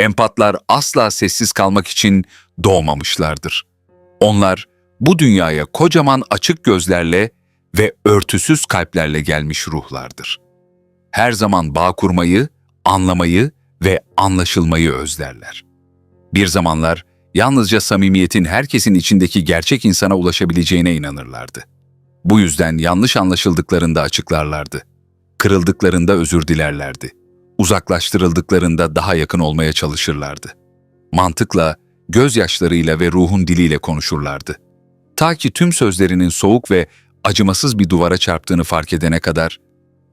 Empatlar asla sessiz kalmak için doğmamışlardır. Onlar bu dünyaya kocaman açık gözlerle ve örtüsüz kalplerle gelmiş ruhlardır. Her zaman bağ kurmayı, anlamayı ve anlaşılmayı özlerler. Bir zamanlar yalnızca samimiyetin herkesin içindeki gerçek insana ulaşabileceğine inanırlardı. Bu yüzden yanlış anlaşıldıklarında açıklarlardı. Kırıldıklarında özür dilerlerdi. Uzaklaştırıldıklarında daha yakın olmaya çalışırlardı. Mantıkla, gözyaşlarıyla ve ruhun diliyle konuşurlardı. Ta ki tüm sözlerinin soğuk ve acımasız bir duvara çarptığını fark edene kadar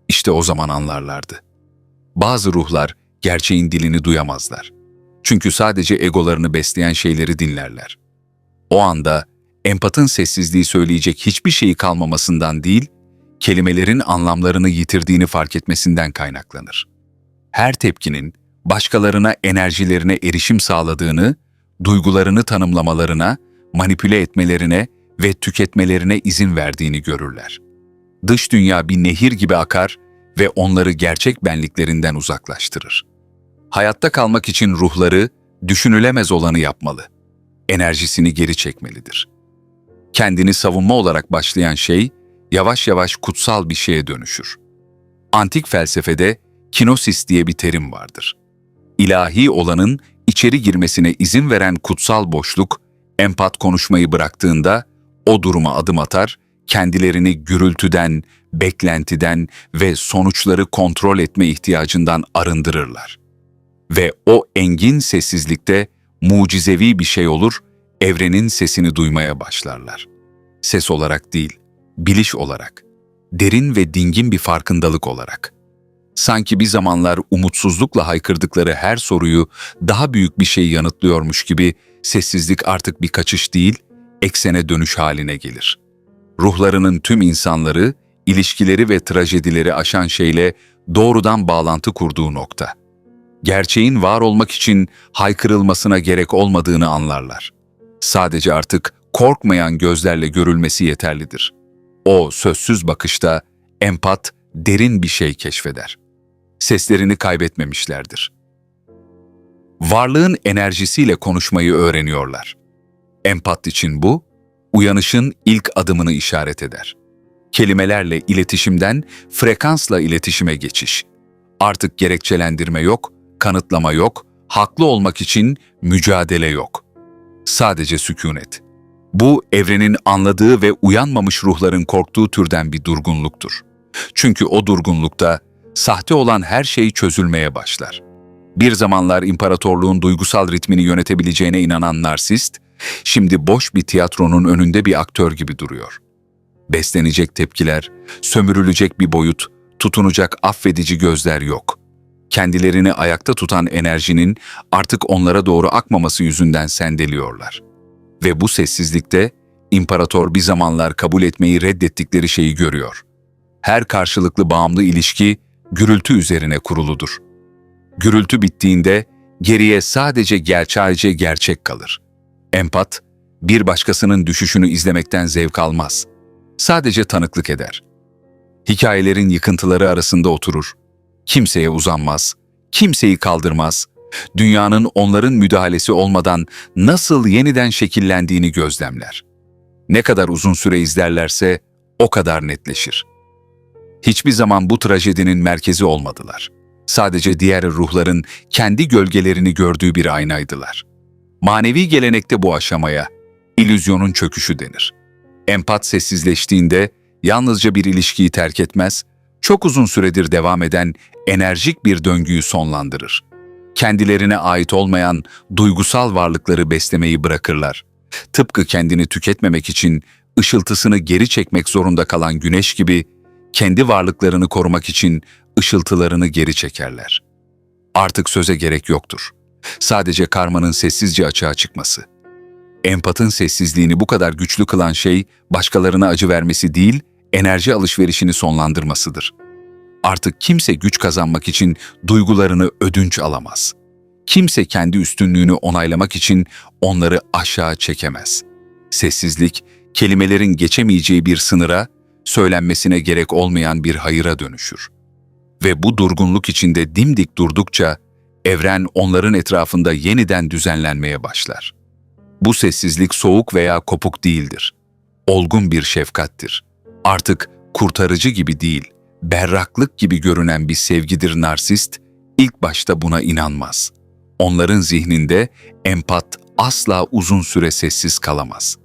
işte o zaman anlarlardı. Bazı ruhlar gerçeğin dilini duyamazlar. Çünkü sadece egolarını besleyen şeyleri dinlerler. O anda empatın sessizliği söyleyecek hiçbir şeyi kalmamasından değil, kelimelerin anlamlarını yitirdiğini fark etmesinden kaynaklanır. Her tepkinin başkalarına enerjilerine erişim sağladığını, duygularını tanımlamalarına, manipüle etmelerine ve tüketmelerine izin verdiğini görürler. Dış dünya bir nehir gibi akar ve onları gerçek benliklerinden uzaklaştırır. Hayatta kalmak için ruhları düşünülemez olanı yapmalı. Enerjisini geri çekmelidir. Kendini savunma olarak başlayan şey yavaş yavaş kutsal bir şeye dönüşür. Antik felsefede kinosis diye bir terim vardır. İlahi olanın içeri girmesine izin veren kutsal boşluk, empat konuşmayı bıraktığında o duruma adım atar, kendilerini gürültüden, beklentiden ve sonuçları kontrol etme ihtiyacından arındırırlar. Ve o engin sessizlikte mucizevi bir şey olur, evrenin sesini duymaya başlarlar. Ses olarak değil, biliş olarak, derin ve dingin bir farkındalık olarak. Sanki bir zamanlar umutsuzlukla haykırdıkları her soruyu daha büyük bir şey yanıtlıyormuş gibi sessizlik artık bir kaçış değil, eksene dönüş haline gelir. Ruhlarının tüm insanları, ilişkileri ve trajedileri aşan şeyle doğrudan bağlantı kurduğu nokta. Gerçeğin var olmak için haykırılmasına gerek olmadığını anlarlar. Sadece artık korkmayan gözlerle görülmesi yeterlidir. O sözsüz bakışta empat derin bir şey keşfeder. Seslerini kaybetmemişlerdir. Varlığın enerjisiyle konuşmayı öğreniyorlar. Empat için bu, uyanışın ilk adımını işaret eder. Kelimelerle iletişimden frekansla iletişime geçiş. Artık gerekçelendirme yok, kanıtlama yok, haklı olmak için mücadele yok. Sadece sükunet. Bu evrenin anladığı ve uyanmamış ruhların korktuğu türden bir durgunluktur. Çünkü o durgunlukta sahte olan her şey çözülmeye başlar. Bir zamanlar imparatorluğun duygusal ritmini yönetebileceğine inanan narsist, şimdi boş bir tiyatronun önünde bir aktör gibi duruyor. Beslenecek tepkiler, sömürülecek bir boyut, tutunacak affedici gözler yok. Kendilerini ayakta tutan enerjinin artık onlara doğru akmaması yüzünden sendeliyorlar. Ve bu sessizlikte imparator bir zamanlar kabul etmeyi reddettikleri şeyi görüyor. Her karşılıklı bağımlı ilişki gürültü üzerine kuruludur. Gürültü bittiğinde geriye sadece gerçekçe gerçek kalır. Empat, bir başkasının düşüşünü izlemekten zevk almaz. Sadece tanıklık eder. Hikayelerin yıkıntıları arasında oturur. Kimseye uzanmaz, kimseyi kaldırmaz. Dünyanın onların müdahalesi olmadan nasıl yeniden şekillendiğini gözlemler. Ne kadar uzun süre izlerlerse o kadar netleşir. Hiçbir zaman bu trajedinin merkezi olmadılar. Sadece diğer ruhların kendi gölgelerini gördüğü bir aynaydılar. Manevi gelenekte bu aşamaya illüzyonun çöküşü denir. Empat sessizleştiğinde yalnızca bir ilişkiyi terk etmez, çok uzun süredir devam eden enerjik bir döngüyü sonlandırır. Kendilerine ait olmayan duygusal varlıkları beslemeyi bırakırlar. Tıpkı kendini tüketmemek için ışıltısını geri çekmek zorunda kalan güneş gibi kendi varlıklarını korumak için ışıltılarını geri çekerler. Artık söze gerek yoktur. Sadece karmanın sessizce açığa çıkması. Empatın sessizliğini bu kadar güçlü kılan şey başkalarına acı vermesi değil, enerji alışverişini sonlandırmasıdır. Artık kimse güç kazanmak için duygularını ödünç alamaz. Kimse kendi üstünlüğünü onaylamak için onları aşağı çekemez. Sessizlik, kelimelerin geçemeyeceği bir sınıra, söylenmesine gerek olmayan bir hayıra dönüşür. Ve bu durgunluk içinde dimdik durdukça evren onların etrafında yeniden düzenlenmeye başlar. Bu sessizlik soğuk veya kopuk değildir. Olgun bir şefkattir. Artık kurtarıcı gibi değil, berraklık gibi görünen bir sevgidir narsist, ilk başta buna inanmaz. Onların zihninde empat asla uzun süre sessiz kalamaz.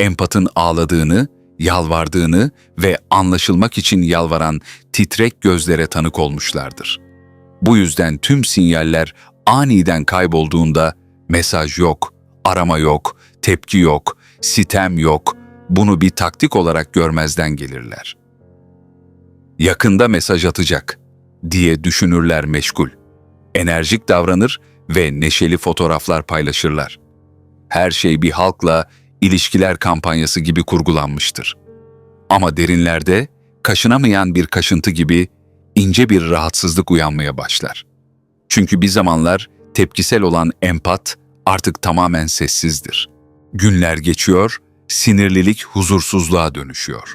Empatın ağladığını, yalvardığını ve anlaşılmak için yalvaran titrek gözlere tanık olmuşlardır. Bu yüzden tüm sinyaller aniden kaybolduğunda mesaj yok, arama yok, tepki yok, sitem yok, bunu bir taktik olarak görmezden gelirler. Yakında mesaj atacak diye düşünürler meşgul. Enerjik davranır ve neşeli fotoğraflar paylaşırlar. Her şey bir halkla ilişkiler kampanyası gibi kurgulanmıştır. Ama derinlerde kaşınamayan bir kaşıntı gibi ince bir rahatsızlık uyanmaya başlar. Çünkü bir zamanlar tepkisel olan empat artık tamamen sessizdir. Günler geçiyor, sinirlilik huzursuzluğa dönüşüyor.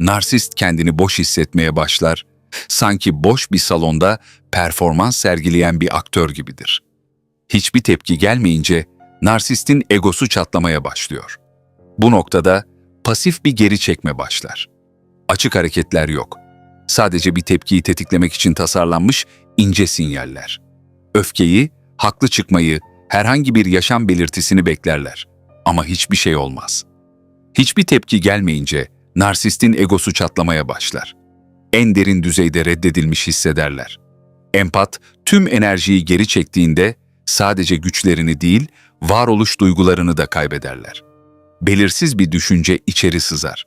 Narsist kendini boş hissetmeye başlar, sanki boş bir salonda performans sergileyen bir aktör gibidir. Hiçbir tepki gelmeyince narsistin egosu çatlamaya başlıyor. Bu noktada pasif bir geri çekme başlar. Açık hareketler yok. Sadece bir tepkiyi tetiklemek için tasarlanmış ince sinyaller. Öfkeyi, haklı çıkmayı, herhangi bir yaşam belirtisini beklerler. Ama hiçbir şey olmaz. Hiçbir tepki gelmeyince narsistin egosu çatlamaya başlar. En derin düzeyde reddedilmiş hissederler. Empat tüm enerjiyi geri çektiğinde sadece güçlerini değil, varoluş duygularını da kaybederler. Belirsiz bir düşünce içeri sızar.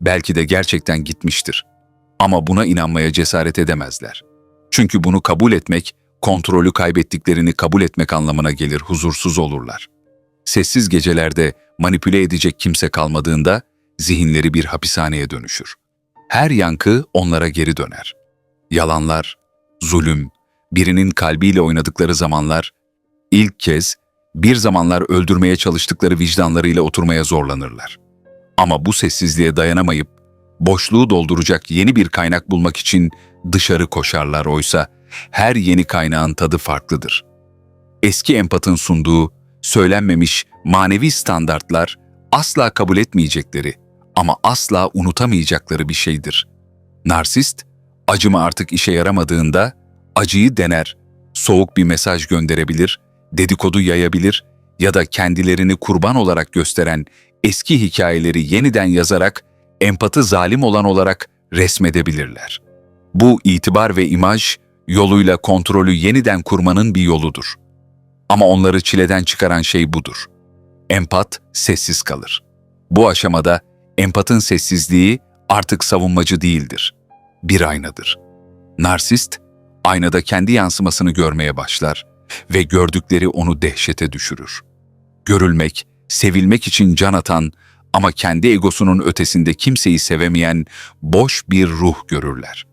Belki de gerçekten gitmiştir. Ama buna inanmaya cesaret edemezler. Çünkü bunu kabul etmek, kontrolü kaybettiklerini kabul etmek anlamına gelir, huzursuz olurlar. Sessiz gecelerde manipüle edecek kimse kalmadığında zihinleri bir hapishaneye dönüşür. Her yankı onlara geri döner. Yalanlar, zulüm, birinin kalbiyle oynadıkları zamanlar, ilk kez bir zamanlar öldürmeye çalıştıkları vicdanlarıyla oturmaya zorlanırlar. Ama bu sessizliğe dayanamayıp boşluğu dolduracak yeni bir kaynak bulmak için dışarı koşarlar oysa her yeni kaynağın tadı farklıdır. Eski empatın sunduğu söylenmemiş manevi standartlar asla kabul etmeyecekleri ama asla unutamayacakları bir şeydir. Narsist, acıma artık işe yaramadığında acıyı dener, soğuk bir mesaj gönderebilir, dedikodu yayabilir ya da kendilerini kurban olarak gösteren eski hikayeleri yeniden yazarak empatı zalim olan olarak resmedebilirler. Bu itibar ve imaj yoluyla kontrolü yeniden kurmanın bir yoludur. Ama onları çileden çıkaran şey budur. Empat sessiz kalır. Bu aşamada empatın sessizliği artık savunmacı değildir. Bir aynadır. Narsist, aynada kendi yansımasını görmeye başlar ve gördükleri onu dehşete düşürür. Görülmek, sevilmek için can atan ama kendi egosunun ötesinde kimseyi sevemeyen boş bir ruh görürler.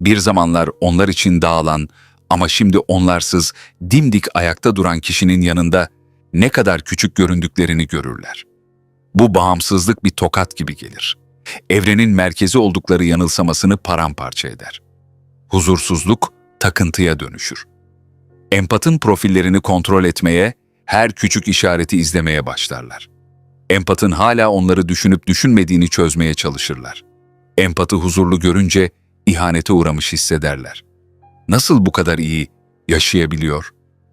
Bir zamanlar onlar için dağılan ama şimdi onlarsız dimdik ayakta duran kişinin yanında ne kadar küçük göründüklerini görürler. Bu bağımsızlık bir tokat gibi gelir. Evrenin merkezi oldukları yanılsamasını paramparça eder. Huzursuzluk takıntıya dönüşür. Empatın profillerini kontrol etmeye, her küçük işareti izlemeye başlarlar. Empatın hala onları düşünüp düşünmediğini çözmeye çalışırlar. Empatı huzurlu görünce ihanete uğramış hissederler. Nasıl bu kadar iyi yaşayabiliyor?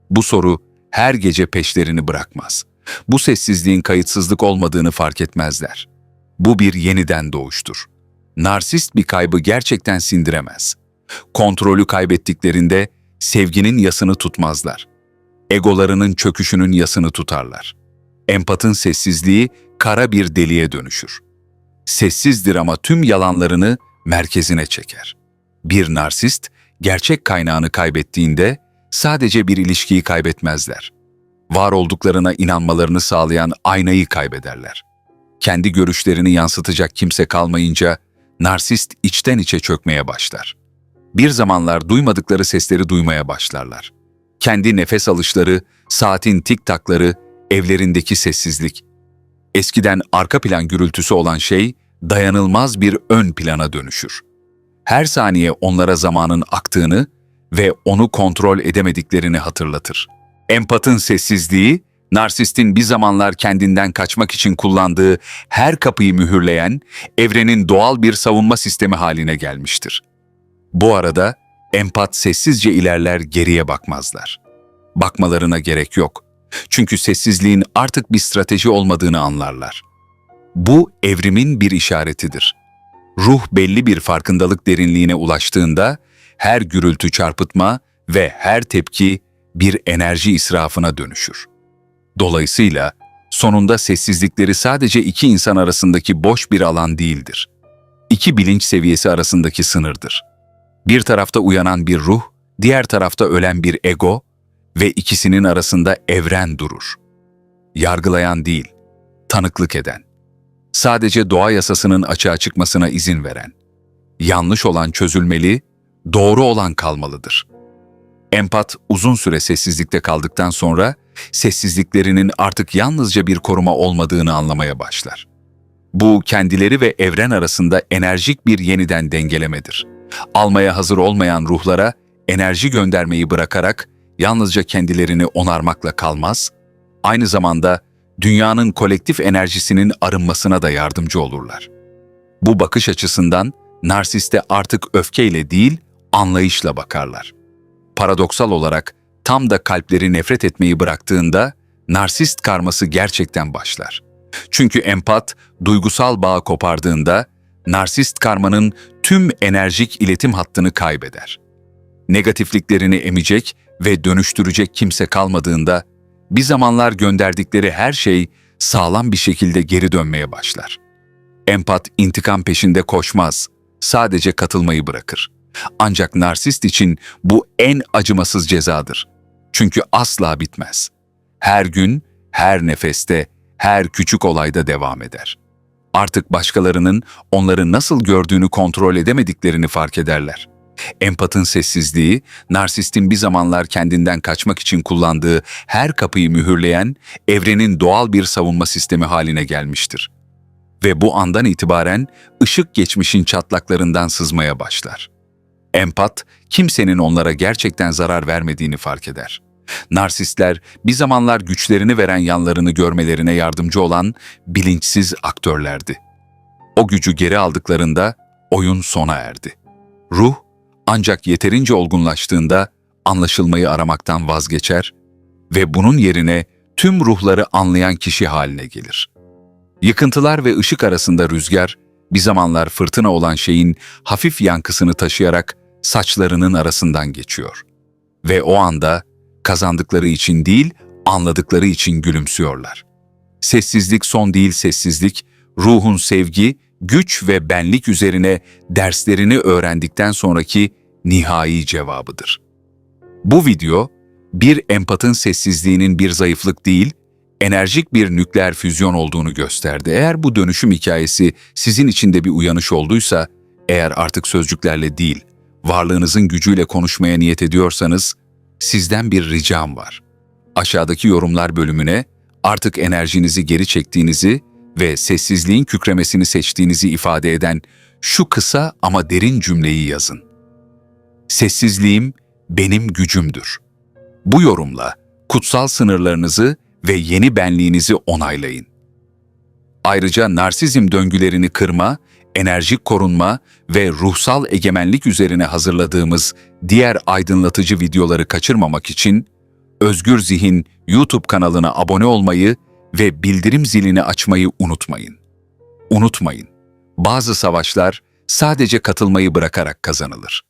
Bu soru her gece peşlerini bırakmaz. Bu sessizliğin kayıtsızlık olmadığını fark etmezler. Bu bir yeniden doğuştur. Narsist bir kaybı gerçekten sindiremez. Kontrolü kaybettiklerinde sevginin yasını tutmazlar. Egolarının çöküşünün yasını tutarlar. Empatın sessizliği kara bir deliğe dönüşür. Sessizdir ama tüm yalanlarını merkezine çeker. Bir narsist, gerçek kaynağını kaybettiğinde sadece bir ilişkiyi kaybetmezler. Var olduklarına inanmalarını sağlayan aynayı kaybederler. Kendi görüşlerini yansıtacak kimse kalmayınca narsist içten içe çökmeye başlar. Bir zamanlar duymadıkları sesleri duymaya başlarlar. Kendi nefes alışları, saatin tik takları, evlerindeki sessizlik. Eskiden arka plan gürültüsü olan şey dayanılmaz bir ön plana dönüşür. Her saniye onlara zamanın aktığını ve onu kontrol edemediklerini hatırlatır. Empatın sessizliği, narsistin bir zamanlar kendinden kaçmak için kullandığı her kapıyı mühürleyen, evrenin doğal bir savunma sistemi haline gelmiştir. Bu arada empat sessizce ilerler geriye bakmazlar. Bakmalarına gerek yok. Çünkü sessizliğin artık bir strateji olmadığını anlarlar. Bu evrimin bir işaretidir. Ruh belli bir farkındalık derinliğine ulaştığında her gürültü çarpıtma ve her tepki bir enerji israfına dönüşür. Dolayısıyla sonunda sessizlikleri sadece iki insan arasındaki boş bir alan değildir. İki bilinç seviyesi arasındaki sınırdır. Bir tarafta uyanan bir ruh, diğer tarafta ölen bir ego ve ikisinin arasında evren durur. Yargılayan değil, tanıklık eden. Sadece doğa yasasının açığa çıkmasına izin veren. Yanlış olan çözülmeli, doğru olan kalmalıdır. Empat uzun süre sessizlikte kaldıktan sonra sessizliklerinin artık yalnızca bir koruma olmadığını anlamaya başlar. Bu kendileri ve evren arasında enerjik bir yeniden dengelemedir. Almaya hazır olmayan ruhlara enerji göndermeyi bırakarak yalnızca kendilerini onarmakla kalmaz, aynı zamanda dünyanın kolektif enerjisinin arınmasına da yardımcı olurlar. Bu bakış açısından narsiste artık öfkeyle değil, anlayışla bakarlar. Paradoksal olarak tam da kalpleri nefret etmeyi bıraktığında narsist karması gerçekten başlar. Çünkü empat duygusal bağı kopardığında narsist karmanın tüm enerjik iletim hattını kaybeder. Negatifliklerini emecek ve dönüştürecek kimse kalmadığında bir zamanlar gönderdikleri her şey sağlam bir şekilde geri dönmeye başlar. Empat intikam peşinde koşmaz, sadece katılmayı bırakır. Ancak narsist için bu en acımasız cezadır. Çünkü asla bitmez. Her gün, her nefeste, her küçük olayda devam eder. Artık başkalarının onları nasıl gördüğünü kontrol edemediklerini fark ederler. Empatın sessizliği, narsistin bir zamanlar kendinden kaçmak için kullandığı her kapıyı mühürleyen, evrenin doğal bir savunma sistemi haline gelmiştir. Ve bu andan itibaren ışık geçmişin çatlaklarından sızmaya başlar. Empat, kimsenin onlara gerçekten zarar vermediğini fark eder. Narsistler bir zamanlar güçlerini veren yanlarını görmelerine yardımcı olan bilinçsiz aktörlerdi. O gücü geri aldıklarında oyun sona erdi. Ruh ancak yeterince olgunlaştığında anlaşılmayı aramaktan vazgeçer ve bunun yerine tüm ruhları anlayan kişi haline gelir. Yıkıntılar ve ışık arasında rüzgar, bir zamanlar fırtına olan şeyin hafif yankısını taşıyarak saçlarının arasından geçiyor. Ve o anda kazandıkları için değil, anladıkları için gülümsüyorlar. Sessizlik son değil sessizlik, ruhun sevgi, güç ve benlik üzerine derslerini öğrendikten sonraki nihai cevabıdır. Bu video, bir empatın sessizliğinin bir zayıflık değil, enerjik bir nükleer füzyon olduğunu gösterdi. Eğer bu dönüşüm hikayesi sizin içinde bir uyanış olduysa, eğer artık sözcüklerle değil, varlığınızın gücüyle konuşmaya niyet ediyorsanız, sizden bir ricam var. Aşağıdaki yorumlar bölümüne artık enerjinizi geri çektiğinizi ve sessizliğin kükremesini seçtiğinizi ifade eden şu kısa ama derin cümleyi yazın. Sessizliğim benim gücümdür. Bu yorumla kutsal sınırlarınızı ve yeni benliğinizi onaylayın. Ayrıca narsizm döngülerini kırma, enerjik korunma ve ruhsal egemenlik üzerine hazırladığımız diğer aydınlatıcı videoları kaçırmamak için Özgür Zihin YouTube kanalına abone olmayı ve bildirim zilini açmayı unutmayın. Unutmayın, bazı savaşlar sadece katılmayı bırakarak kazanılır.